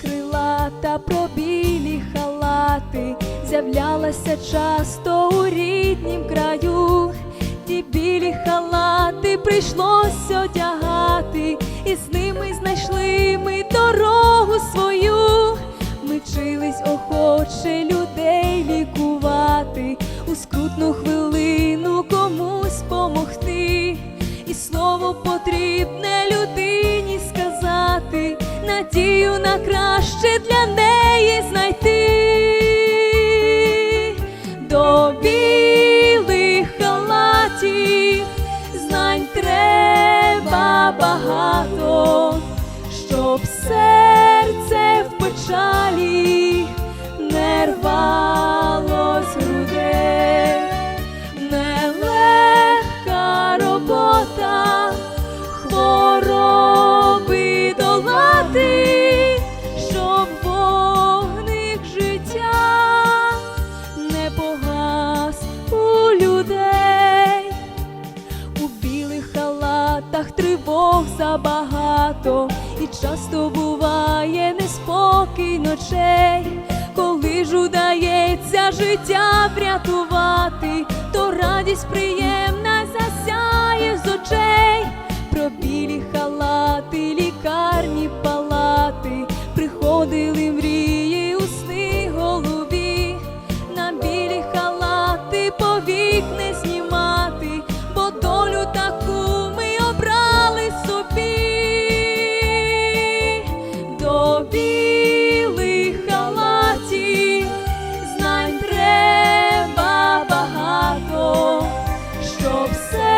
крилата, про білі халати, з'являлася часто у ріднім краю, ті білі халати прийшлося одягати, і з ними знайшли ми дорогу свою, ми вчились охоче людей лікувати, у скрутну хвилину комусь помогти, і слово потрібне людині сказати надію на краще для неї знайти. До білих халатів знань треба багато, щоб серце халатах тривог забагато, і часто буває неспокій ночей. Коли ж удається життя врятувати, то радість приємна of sin.